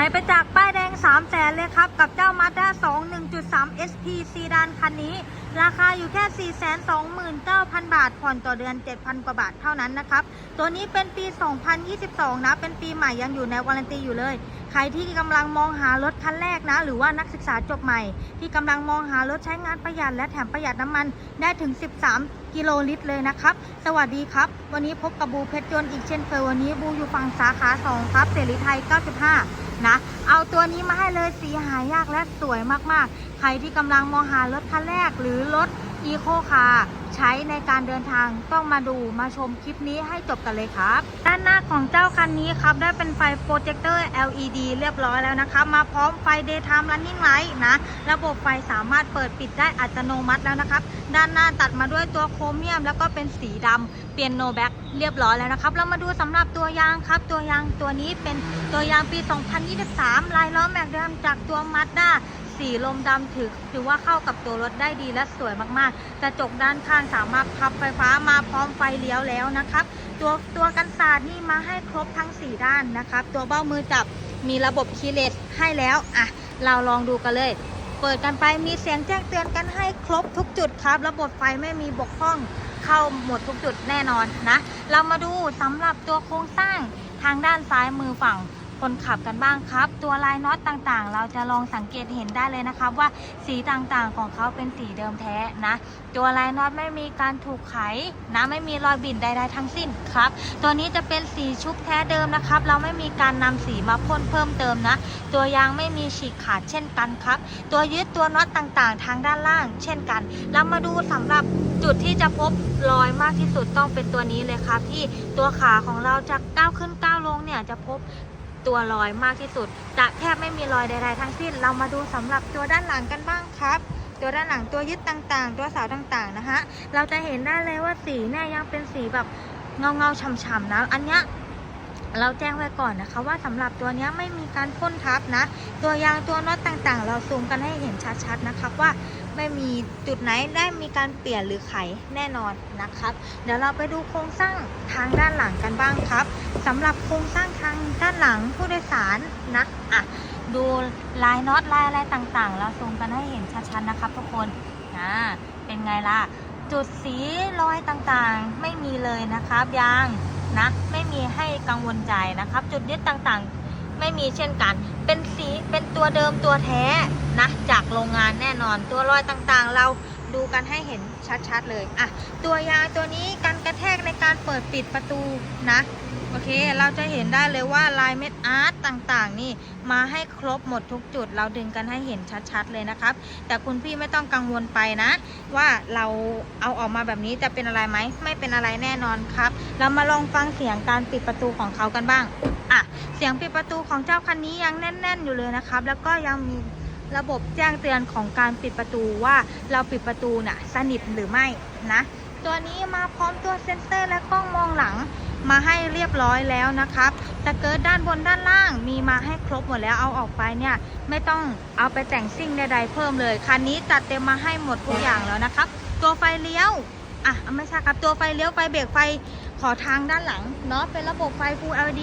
ายไปจากป้ายแดง 3 0 0แสนเลยครับ กับเจ้า Mazda 2 1.3 SP ซีดานคันนี้ ราคาอยู่แค่ 429,000 บาท ผ่อนต่อเดือน 7,000 กว่าบาทเท่านั้นนะครับ ตัวนี้เป็นปี 2022 นะ เป็นปีใหม่ยังอยู่ในวารันตีอยู่เลย ใครที่กำลังมองหารถคันแรกนะ หรือว่านักศึกษาจบใหม่ ที่กำลังมองหารถใช้งานประหยัดและแถมประหยัดน้ำมันได้ถึง 13กิโลลิตรเลยนะครับ สวัสดีครับ วันนี้พบกับบูเพชรยนต์อีกเช่นเคยวันนี้บูอยู่ฝั่งสาขา 2 ครับ เสรีไทย 95 นะ เอาตัวนี้มาให้เลยสีหายากและสวยมากๆ ใครที่กำลังมองหารถคันแรกหรือรถอีโคคาร์ ใช้ในการเดินทางต้องมาดูมาชมคลิปนี้ให้จบกันเลยครับ ด้านหน้าของเจ้าคันนี้ครับ ได้เป็นไฟโปรเจคเตอร์ LED เรียบร้อยแล้วนะครับมาพร้อมไฟ Daytime Running Light นะ ระบบไฟสามารถเปิดปิดได้อัตโนมัติแล้วนะครับ ด้านหน้าตัดมาด้วยตัวโครเมียม แล้วก็เป็นสีดำเปลี่ยนโนแบ็กเรียบร้อยแล้วนะครับ เรามาดูสำหรับตัวยางครับ ตัวยางตัวนี้เป็นตัวยางปี 2023 ลายล้อแม็กเดิมจากตัวมา สีลมดำถือถือว่าเข้ากับตัวรถได้ดีและสวยมากๆ กระจกด้านข้างสามารถพับไฟฟ้ามาพร้อมไฟเลี้ยวแล้วนะครับ ตัวตัวกันศาสตร์นี่มาให้ครบทั้ง 4 ด้านนะครับ ตัวเบ้ามือจับมีระบบคีย์เลสให้แล้วอะเราลองดูกันเลย เปิดกันไปมีเสียงแจ้งเตือนกันให้ครบทุกจุดครับ ระบบไฟไม่มีบกพร่องเข้าหมดทุกจุดแน่นอนนะ เรามาดูสำหรับตัวโครงสร้างทางด้านซ้ายมือฝั่ง คนขับกันบ้างครับ ตัวลายน็อตต่างๆ เราจะลองสังเกตเห็นได้เลยนะครับ ว่าสีต่างๆของเขาเป็นสีเดิมแท้นะ ตัวลายน็อตไม่มีการถูกไขนะไม่มีรอยบิ่นใดๆทั้งสิ้นครับ ตัวนี้จะเป็นสีชุบแท้เดิมนะครับ เราไม่มีการนำสีมาพ่นเพิ่มเติมนะ ตัวยางไม่มีฉีกขาดเช่นกันครับ ตัวยึดตัวน็อตต่างๆ ทางด้านล่าง เช่นกัน เรามาดูสำหรับจุดที่จะพบรอยมากที่สุดต้องเป็นตัวนี้เลยครับที่ตัวขาของเราจากก้าวขึ้นก้าวลงเนี่ยจะพบ ตัวรอยมากที่สุด จะแทบไม่มีรอยใดๆทั้งสิ้น เรามาดูสำหรับตัวด้านหลังกันบ้างครับตัวด้านหลังตัวยึดต่างๆ ตัวเสาต่างๆนะฮะเราจะเห็นได้เลยว่าสีเนี่ยยังเป็นสีแบบเงาๆฉ่ำๆนะอันเนี้ยเราแจ้งไว้ก่อนนะคะว่าสำหรับตัวนี้ไม่มีการพ่นทับนะ ตัวยางตัวน็อตต่างๆ เราซูมกันให้เห็นชัดๆนะครับว่า ไม่มีจุดไหนได้มีการเปลี่ยนหรือไขแน่นอนนะครับ เดี๋ยวเราไปดูโครงสร้างทางด้านหลังกันบ้างครับสำหรับโครงสร้างทางด้านหลังผู้โดยสารนะอะดูลายน็อตลายอะไรต่างๆ เราซูมกันให้เห็นชัดๆนะครับ ทุกคนอ่าเป็นไงล่ะจุดสีรอยต่างๆไม่มีเลยนะครับยางนะไม่มีให้กังวลใจนะครับ จุดยึดต่างๆ ม่มีเช่นกัน เป็นสีเป็นตัวเดิมตัวแท้นะจากโรงงานแน่นอนตัวรอยต่างๆ เราดูกันให้เห็นชัดๆเลยอะตัวยางตัวนี้กันกระแทกในการเปิดปิดประตูนะโอเค เราจะเห็นได้เลยว่าลายเม็ดอาร์ตต่างๆ นี่มาให้ครบหมดทุกจุด เราดึงกันให้เห็นชัดๆเลยนะครับ แต่คุณพี่ไม่ต้องกังวลไปนะ ว่าเราเอาออกมาแบบนี้จะเป็นอะไรไหม ไม่เป็นอะไรแน่นอนครับ เรามาลองฟังเสียงการปิดประตูของเขากันบ้าง เสียงปิดประตูของเจ้าคันนี้ยังแน่น ๆ อยู่เลยนะครับ แล้วก็ยังมีระบบแจ้งเตือนของการปิดประตูว่าเราปิดประตูน่ะสนิทหรือไม่นะ ตัวนี้มาพร้อมตัวเซ็นเซอร์และกล้องมองหลังมาให้เรียบร้อยแล้วนะครับแต่เกิดด้านบนด้านล่างมีมาให้ครบหมดแล้วเอาออกไปเนี่ย ไม่ต้องเอาไปแต่งซิ่งใดๆเพิ่มเลย คันนี้จัดเต็มมาให้หมดทุกอย่างแล้วนะครับ ตัวไฟเลี้ยว อะไม่ใช่ครับ ตัวไฟเลี้ยวไฟเบรกไฟ ขอทางด้านหลังเนาะเป็นระบบไฟ Full LED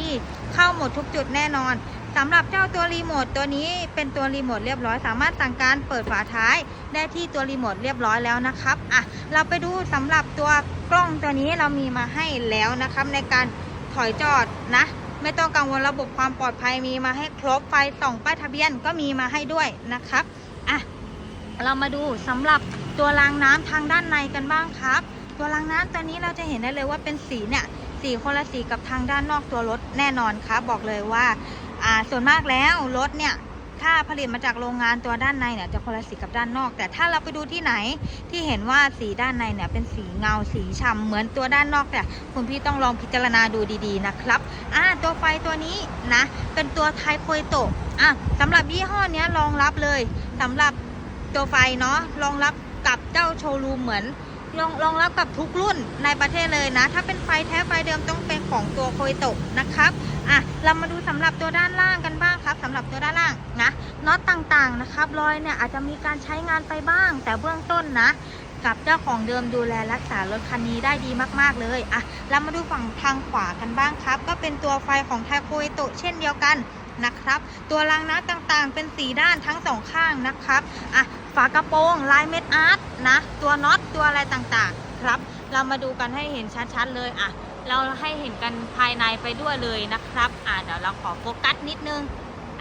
เข้าหมดทุกจุดแน่นอนสำหรับเจ้าตัวรีโมทตัวนี้เป็นตัวรีโมทเรียบร้อย สามารถสั่งการเปิดฝาท้ายได้ที่ตัวรีโมทเรียบร้อยแล้วนะครับอะเราไปดูสำหรับตัวกล้องตัวนี้เรามีมาให้แล้วนะครับในการถอยจอดนะ ไม่ต้องกังวลระบบความปลอดภัยมีมาให้ครบไฟส่องป้ายทะเบียนก็มีมาให้ด้วยนะครับอะเรามาดูสำหรับตัวรางน้ำทางด้านในกันบ้างครับ ตัวรางน้ำตัวนี้เราจะเห็นได้เลยว่าเป็นสีเนี่ยสีคนละสีกับทางด้านนอกตัวรถแน่นอนครับบอกเลยว่าอ่าส่วนมากแล้วรถเนี่ยถ้าผลิตมาจากโรงงานตัวด้านในเนี่ยจะคนละสีกับด้านนอก แต่ถ้าเราไปดูที่ไหนที่เห็นว่าสีด้านในเนี่ยเป็นสีเงาสีฉ่ำเหมือนตัวด้านนอกเนี่คุณพี่ต้องลองพิจารณาดูดีๆนะครับอ่าตัวไฟตัวนี้นะเป็นตัวไทโคยโตะอะสำหรับยี่ห้อเนี้ยรองรับเลยสำหรับตัวไฟเนาะรองรับกับเจ้าโชว์รูมเหมือน รองรองรับกับทุกรุ่นในประเทศเลยนะ ถ้าเป็นไฟแท้ไฟเดิมต้องเป็นของตัวโคยโตะนะครับอะเรามาดูสำหรับตัวด้านล่างกันบ้างครับสำหรับตัวด้านล่างนะน็อตต่างๆนะครับรอยเนี่ยอาจจะมีการใช้งานไปบ้าง แต่เบื้องต้นนะ กับเจ้าของเดิมดูแลรักษารถคันนี้ได้ดีมากๆเลยอะเรามาดูฝั่งทางขวากันบ้างครับ ก็เป็นตัวไฟของไทโคยโตะเช่นเดียวกันนะครับ ตัวรางน้ำต่างๆ เป็นสีด้านทั้งสองข้างนะครับอะฝากระโปรงลายเม็ดอาร์ต นะ ตัวน็อตตัวอะไรต่างๆครับ เรามาดูกันให้เห็นชัดๆเลยอะเราให้เห็นกันภายในไปด้วยเลยนะครับ อะเดี๋ยวเราขอโฟกัสนิดนึง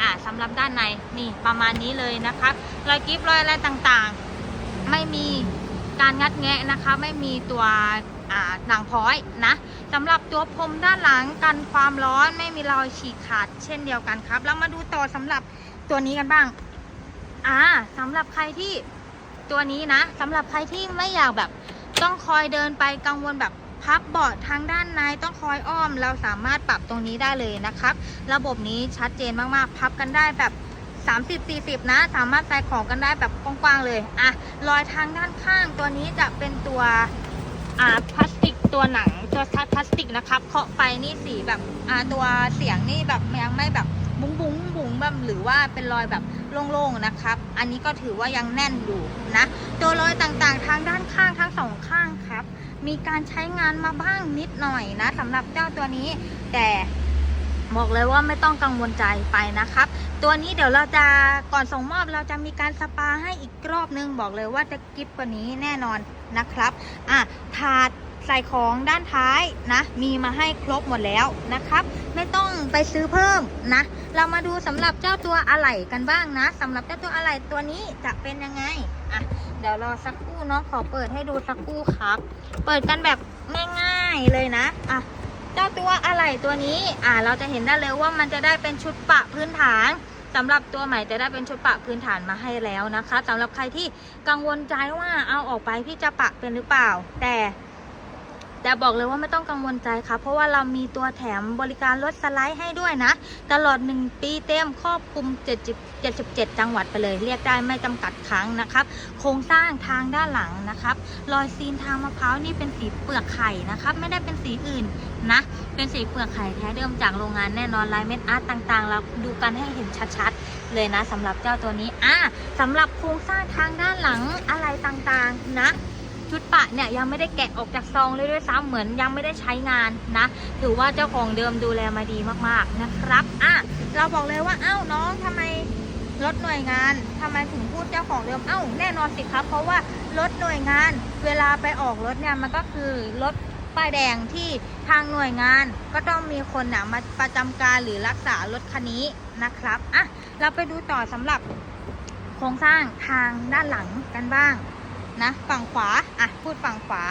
อะสำหรับด้านในนี่ประมาณนี้เลยนะครับรอยกิ๊บรอยอะไรต่างๆ ไม่มีการงัดแงะนะคะ ไม่มีตัวอ่าหนังพ้อยนะสำหรับตัวพรมด้านหลังกันความร้อนไม่มีรอยฉีกขาดเช่นเดียวกันครับ เรามาดูต่อสำหรับตัวนี้กันบ้างอ่าสำหรับใครที่ ตัวนี้นะสำหรับใครที่ไม่อยากแบบต้องคอยเดินไปกังวลแบบพับเบาะทางด้านในต้องคอยอ้อม เราสามารถปรับตรงนี้ได้เลยนะครับ ระบบนี้ชัดเจนมากๆ พับกันได้แบบ 30-40 นะ สามารถใส่ของกันได้แบบกว้างๆเลยอะรอยทางด้านข้างตัวนี้จะเป็นตัวอ่าพลาสติกตัวหนังตัวทัดพลาสติกนะครับเคาะไปนี่สีแบบอ่าตัวเสียงนี่แบบยังไม่แบบ บุ้งบุ้งบุ้งแบบหรือว่าเป็นรอยแบบโล่งๆนะครับ อันนี้ก็ถือว่ายังแน่นอยู่นะตัวรอยต่างๆทางด้านข้างทั้งสองข้างครับ มีการใช้งานมาบ้างนิดหน่อยนะสำหรับเจ้าตัวนี้ แต่บอกเลยว่าไม่ต้องกังวลใจไปนะครับ ตัวนี้เดี๋ยวเราจะก่อนส่งมอบเราจะมีการสปาให้อีกรอบนึง บอกเลยว่าจะกิฟกว่านี้แน่นอนนะครับ อะถาด ใส่ของด้านท้ายนะ มีมาให้ครบหมดแล้วนะครับ ไม่ต้องไปซื้อเพิ่มนะ เรามาดูสำหรับเจ้าตัวอะไหล่กันบ้างนะสำหรับเจ้าตัวอะไหล่ตัวนี้จะเป็นยังไงอะเดี๋ยวรอสักครู่เนาะขอเปิดให้ดูสักครู่ครับ เปิดกันแบบง่ายๆเลยนะอะเจ้าตัวอะไหล่ตัวนี้อ่าเราจะเห็นได้เลยว่ามันจะได้เป็นชุดปะพื้นฐานสำหรับตัวใหม่จะได้เป็นชุดปะพื้นฐานมาให้แล้วนะคะสำหรับใครที่กังวลใจว่าเอาออกไปพี่จะปะเป็นหรือเปล่า แต่ แต่บอกเลยว่าไม่ต้องกังวลใจครับเพราะว่าเรามีตัวแถมบริการรถสไลด์ให้ด้วยนะ ตลอด 1 ปีเต็มครอบคลุม 70 77 จังหวัดไปเลย เรียกได้ไม่จำกัดครั้งนะครับ โครงสร้างทางด้านหลังนะครับ รอยซีนทางมะพร้าวนี่เป็นสีเปลือกไข่นะครับ ไม่ได้เป็นสีอื่นนะ เป็นสีเปลือกไข่แท้เดิมจากโรงงานแน่นอนลายเม็ดอาร์ตต่างๆ เราดูกันให้เห็นชัดๆ เลยนะสำหรับเจ้าตัวนี้อะสำหรับโครงสร้างทางด้านหลังอะไรต่างๆนะ ชุดปะเนี่ยยังไม่ได้แกะออกจากซองเลยด้วยซ้ำเหมือนยังไม่ได้ใช้งานนะ ถือว่าเจ้าของเดิมดูแลมาดีมากๆนะครับอะเราบอกเลยว่าเอ้าน้องทำไมรถหน่วยงานทำไมถึงพูดเจ้าของเดิมเอ้าแน่นอนสิครับ เพราะว่ารถหน่วยงานเวลาไปออกรถเนี่ยมันก็คือรถป้ายแดงที่ทางหน่วยงานก็ต้องมีคนนะมาประจำการหรือรักษารถคันนี้นะครับอะเราไปดูต่อสำหรับโครงสร้างทางด้านหลังกันบ้าง นะฝั่งขวาอะพูดฝั่งขวา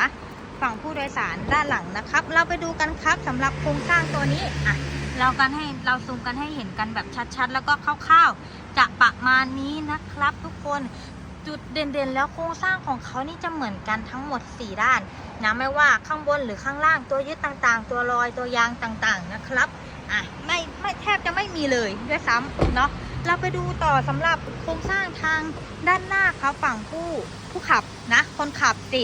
ฝั่งผู้โดยสารด้านหลังนะครับ เราไปดูกันครับสำหรับโครงสร้างตัวนี้อะเรากันให้เราซูมกันให้เห็นกันแบบชัดๆ แล้วก็คร่าวๆจะประมาณนี้นะครับทุกคนจุดเด่นๆ แล้วโครงสร้างของเขานี่จะเหมือนกันทั้งหมด 4 ด้านนะไม่ว่าข้างบนหรือข้างล่างตัวยึดต่างๆ ตัวรอยตัวยางต่างๆนะครับอะไม่ไม่แทบจะไม่มีเลยด้วยซ้ำเนาะ เราไปดูต่อสำหรับโครงสร้างทางด้านหน้าครับฝั่งผู้ผู้ขับนะ คนขับสิ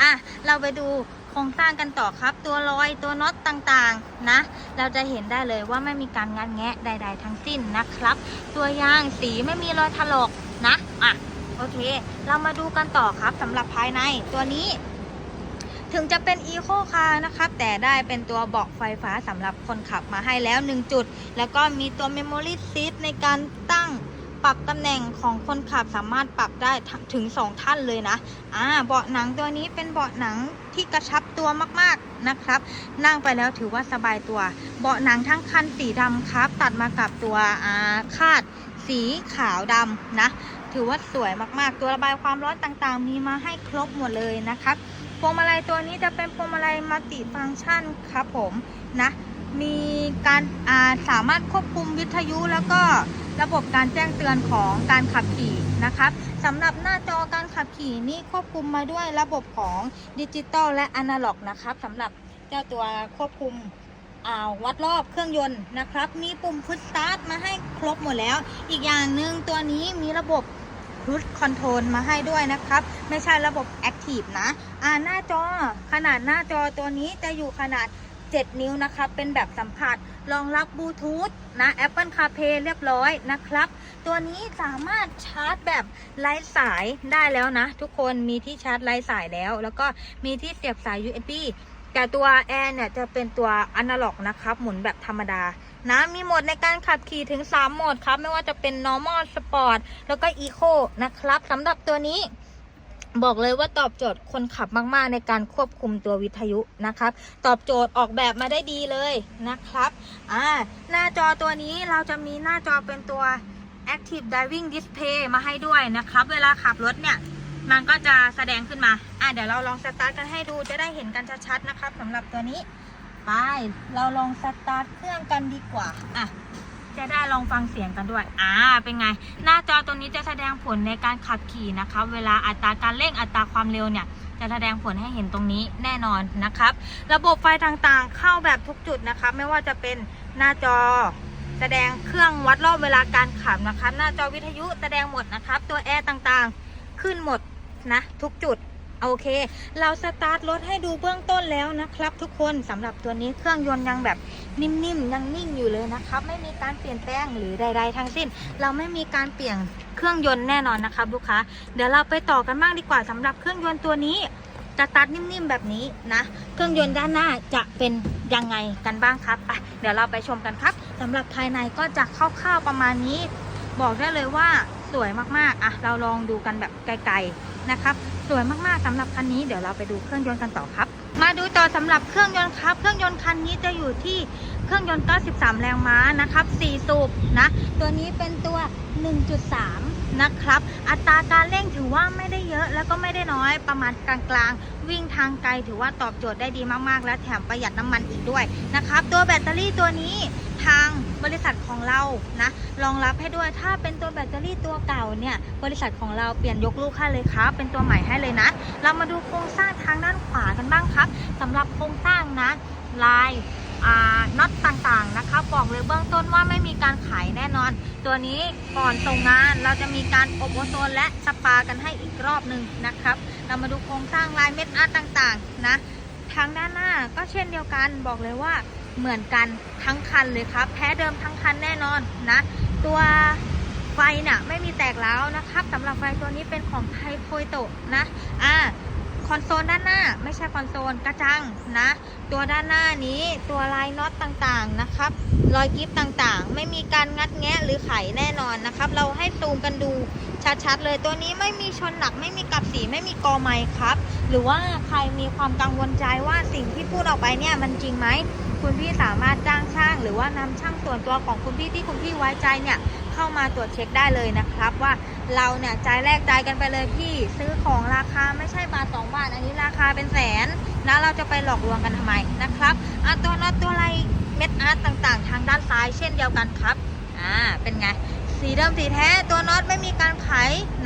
อะเราไปดูโครงสร้างกันต่อครับ ตัวรอยตัวน็อตต่างๆนะ เราจะเห็นได้เลยว่าไม่มีการงัดแงะใด ๆ ทั้งสิ้นนะครับ ตัวยางสีไม่มีรอยถลอกนะอะโอเค เรามาดูกันต่อครับสำหรับภายในตัวนี้ ถึงจะเป็น Eco Car นะครับแต่ได้เป็นตัวเบาะไฟฟ้าสำหรับคนขับมาให้แล้ว 1 จุด แล้วก็มีตัว Memory Seat ในการตั้งปรับตำแหน่งของคนขับสามารถปรับได้ถึง 2 ท่านเลยนะอ่าเบาะหนังตัวนี้เป็นเบาะหนังที่กระชับตัวมากๆนะครับ นั่งไปแล้วถือว่าสบายตัว เบาะหนังทั้งคันสีดำครับ ตัดมากับตัวอาคาดสีขาวดำนะ ถือว่าสวยมากๆ ตัวระบายความร้อนต่างๆ มีมาให้ครบหมดเลยนะครับ พวงมาลัยตัวนี้จะเป็นพวงมาลัยมัลติฟังก์ชันครับผมนะ มีการาสามารถควบคุมวิทยุแล้วก็ระบบการแจ้งเตือนของการขับขี่นะครับสำหรับหน้าจอการขับขี่นี่ควบคุมมาด้วยระบบของดิจิตอลและอนาล็อกนะครับสำหรับเจ้าตัวควบคุมาวัดรอบเครื่องยนต์นะครับ มีปุ่มพุชสตาร์ทมาให้ครบหมดแล้ว อีกอย่างหนึ่งตัวนี้มีระบบ Cruise Control มาให้ด้วยนะครับ ไม่ใช่ระบบ Active นะ อ่าหน้าจอขนาดหน้าจอตัวนี้จะอยู่ขนาด 7 นิ้วนะครับ เป็นแบบสัมผัสรองรับบลูทูธนะ Apple CarPlay เรียบร้อยนะครับ ตัวนี้สามารถชาร์จแบบไร้สายได้แล้วนะ ทุกคนมีที่ชาร์จไร้สายแล้ว แล้วก็มีที่เสียบสาย USB แต่ตัวแอร์เนี่ยจะเป็นตัวอนาล็อกนะครับ หมุนแบบธรรมดา นะมีโหมดในการขับขี่ถึง 3 โหมดครับ ไม่ว่าจะเป็น normal sport แล้วก็ eco นะครับสำหรับตัวนี้บอกเลยว่าตอบโจทย์คนขับมาก ๆ ในการควบคุมตัววิทยุนะครับ ตอบโจทย์ออกแบบมาได้ดีเลยนะครับอ่าหน้าจอตัวนี้เราจะมีหน้าจอเป็นตัว Active Driving Display มาให้ด้วยนะครับ เวลาขับรถเนี่ย มันก็จะแสดงขึ้นมา อะเดี๋ยวเราลองสตาร์ทกันให้ดูจะได้เห็นกันชัด ๆ นะครับสำหรับตัวนี้ ไป เราลองสตาร์ทเครื่องกันดีกว่า อะ จะได้ลองฟังเสียงกันด้วย อ่า เป็นไง หน้าจอตัวนี้จะแสดงผลในการขับขี่นะคะ เวลาอัตราการเร่งอัตราความเร็วเนี่ย จะแสดงผลให้เห็นตรงนี้แน่นอนนะครับ ระบบไฟต่างๆ เข้าแบบทุกจุดนะคะ ไม่ว่าจะเป็นหน้าจอแสดงเครื่องวัดรอบเวลาการขับนะคะ หน้าจอวิทยุแสดงหมดนะครับ ตัวแอร์ต่างๆ ขึ้นหมดนะทุกจุด โอเค เราสตาร์ทรถให้ดูเบื้องต้นแล้วนะครับทุกคนสำหรับตัวนี้เครื่องยนต์ยังแบบนิ่มๆยังนิ่งอยู่เลยนะครับ ไม่มีการเปลี่ยนแปลงหรือใด ๆ ทั้งสิ้น เราไม่มีการเปลี่ยนเครื่องยนต์แน่นอนนะครับลูกค้าเดี๋ยวเราไปต่อกันบ้างดีกว่าสำหรับเครื่องยนต์ตัวนี้จะตัดนิ่มๆแบบนี้นะเครื่องยนต์ด้านหน้าจะเป็นยังไงกันบ้างครับอะเดี๋ยวเราไปชมกันครับสำหรับภายในก็จะคร่าวๆประมาณนี้ บอกได้เลยว่าสวยมากๆอะเราลองดูกันแบบไกลๆนะครับ วยมากๆสำหรับคันนี้เดี๋ยวเราไปดูเครื่องยนต์กันต่อครับ มาดูต่อสำหรับเครื่องยนต์ครับ เครื่องยนต์คันนี้จะอยู่ที่เครื่องยนต์ 93 แรงม้านะครับ 4 สูบนะตัวนี้เป็นตัว 1.3 นะครับ อัตราการเร่งถือว่าไม่ได้เยอะแล้วก็ไม่ได้น้อยประมาณกลางๆ วิ่งทางไกลถือว่าตอบโจทย์ได้ดีมากๆ และแถมประหยัดน้ำมันอีกด้วยนะครับ ตัวแบตเตอรี่ตัวนี้ ทางบริษัทของเรานะรองรับให้ด้วยถ้าเป็นตัวแบตเตอรี่ตัวเก่าเนี่ยบริษัทของเราเปลี่ยนยกลูกให้เลยครับ เป็นตัวใหม่ให้เลยนะ เรามาดูโครงสร้างทางด้านขวากันบ้างครับสำหรับโครงสร้างนะลายน็อตต่างๆนะคะบอกเลยเบื้องต้นว่าไม่มีการขายแน่นอน ตัวนี้ก่อนส่งงานเราจะมีการอบโอโซนและสปากันให้อีกรอบหนึ่งนะครับ เรามาดูโครงสร้างลายเม็ดอาร์ตต่างๆนะทางด้านหน้าก็เช่นเดียวกันบอกเลยว่า เหมือนกันทั้งคันเลยครับแพ้เดิมทั้งคันแน่นอนนะ ตัวไฟเนี่ยไม่มีแตกแล้วนะครับสำหรับไฟตัวนี้เป็นของไทโพยโตนะอ่าคอนโซลด้านหน้าไม่ใช่คอนโซลกระจังนะ ตัวด้านหน้านี้ตัวลายน็อตต่างๆนะครับ รอยกริปต่างๆ ไม่มีการงัดแงะหรือไขแน่นอนนะครับ เราให้ซูมกันดูชัดๆเลยตัวนี้ไม่มีชนหนักไม่มีกับสีไม่มีกอไม้ครับ หรือว่าใครมีความกังวลใจว่าสิ่งที่พูดออกไปเนี่ยมันจริงไหม คุณพี่สามารถจ้างช่าง หรือว่านำช่างส่วนตัวของคุณพี่ที่คุณพี่ไว้ใจเนี่ยเข้ามาตรวจเช็คได้เลยนะครับ ว่าเราเนี่ยใจแลกใจกันไปเลยพี่ซื้อของราคาไม่ใช่บาทสองบาทอันนี้ราคาเป็นแสนนะเราจะไปหลอกลวงกันทำไมนะครับอะตัวน็อตตัวอะไรเม็ดอาร์ตต่างๆ ทางด้านซ้ายเช่นเดียวกันครับอ่าเป็นไง สีเดิมสีแท้ตัวน็อตไม่มีการไข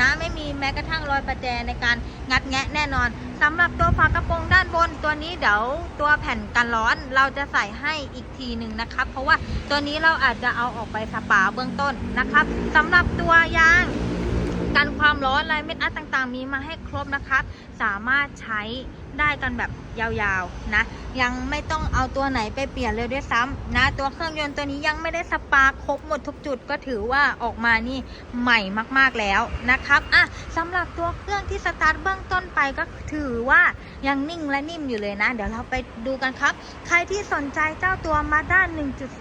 นะไม่มีแม้กระทั่งรอยประแจในการงัดแงะแน่นอนสำหรับตัวฝากระโปรงด้านบนตัวนี้เดี๋ยวตัวแผ่นกันร้อนเราจะใส่ให้อีกทีหนึ่งนะครับ เพราะว่าตัวนี้เราอาจจะเอาออกไปสปาเบื้องต้นนะครับสำหรับตัวยางกันความร้อนลายเม็ดอัดต่างๆ มีมาให้ครบนะครับ สามารถใช้ ได้กันแบบยาวๆนะ ยังไม่ต้องเอาตัวไหนไปเปลี่ยนเลยด้วยซ้ำนะ ตัวเครื่องยนต์ตัวนี้ยังไม่ได้สปาครบหมดทุกจุดก็ถือว่าออกมานี่ใหม่มากๆแล้วนะครับอะสำหรับตัวเครื่องที่สตาร์ทเบื้องต้นไปก็ถือว่ายังนิ่งและนิ่มอยู่เลยนะ เดี๋ยวเราไปดูกันครับ ใครที่สนใจเจ้าตัว Mazda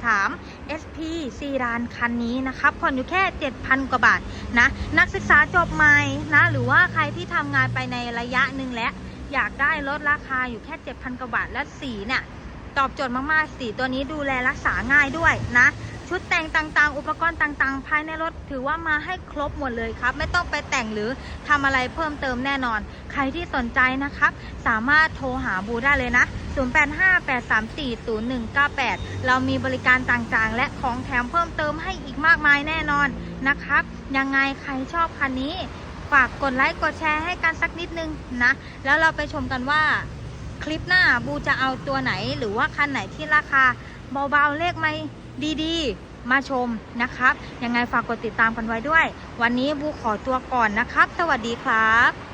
1.3 SP ซีรานคันนี้นะครับผ่อนอยู่แค่ 7,000 กว่าบาทนะ นักศึกษาจบใหม่นะ หรือว่าใครที่ทำงานไปในระยะหนึ่งแล้ว อยากได้ลดราคาอยู่แค่ 7,000กว่าบาทและสีเนี่ยตอบโจทย์มากๆสีตัวนี้ดูแลรักษาง่ายด้วยนะ ชุดแต่งต่างๆ อุปกรณ์ต่างๆ ภายในรถถือว่ามาให้ครบหมดเลยครับ ไม่ต้องไปแต่งหรือทำอะไรเพิ่มเติมแน่นอน ใครที่สนใจนะครับ สามารถโทรหาบูได้เลยนะ 0858340198 เรามีบริการต่างๆ และของแถมเพิ่มเติมให้อีกมากมายแน่นอนนะครับ ยังไงใครชอบคันนี้ ฝากกดไลค์กดแชร์ให้กันสักนิดนึงนะ แล้วเราไปชมกันว่าคลิปหน้าบูจะเอาตัวไหนหรือว่าคันไหนที่ราคาเบาๆเลขไม่ดีๆ มาชมนะครับ ยังไงฝากกดติดตามกันไว้ด้วย วันนี้บูขอตัวก่อนนะครับ สวัสดีครับ